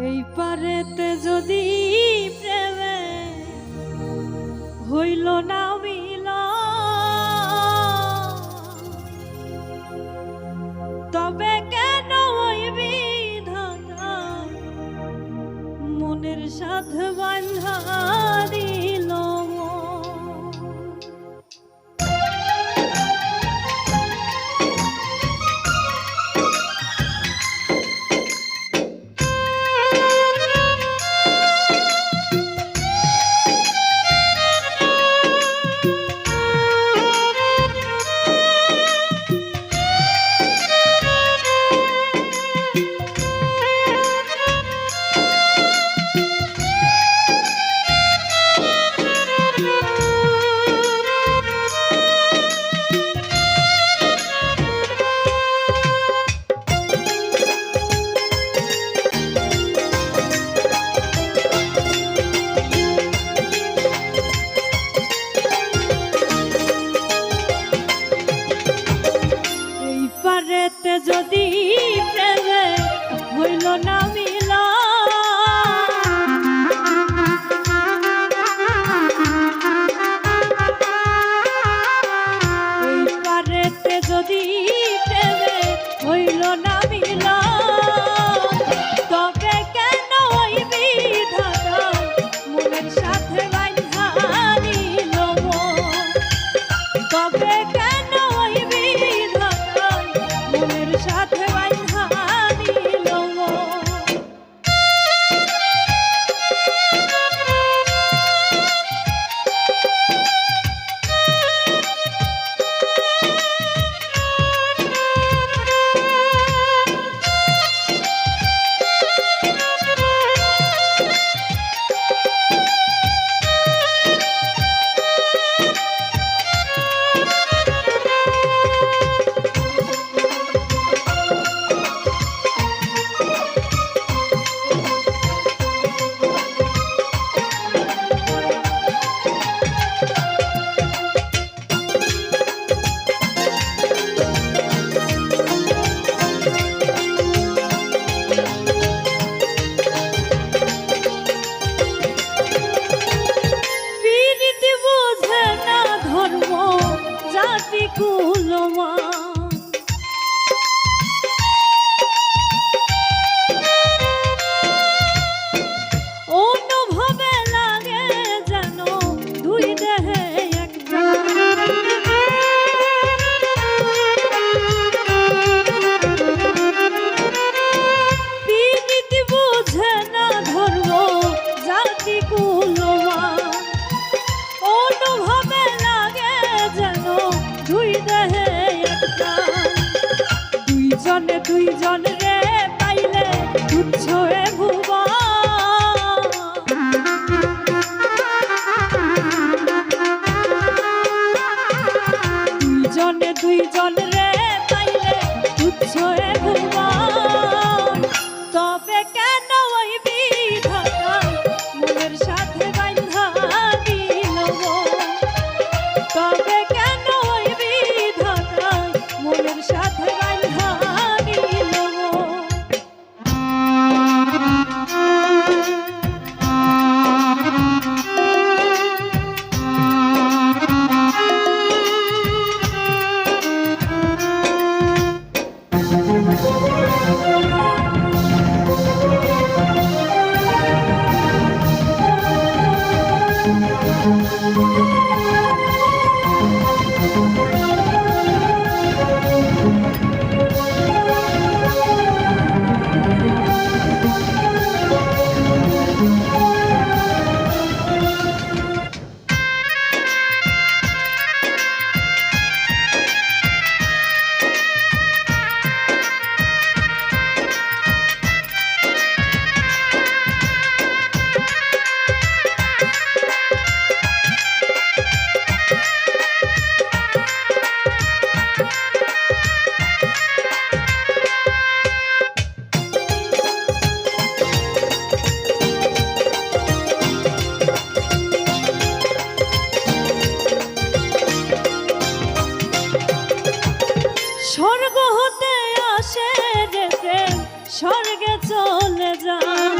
এই পারেতে যদি প্রেমে হইল না দুইজন দুইজন রে পাইলে তুচ্ছ Música স্বর্গে চলে যান